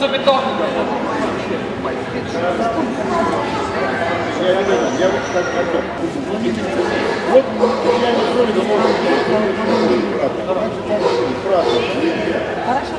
Забетонник. Вот я не что может быть. Правда. Хорошо.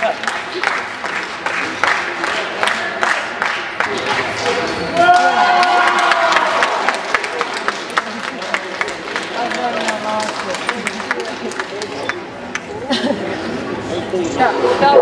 Так, 这儿交了。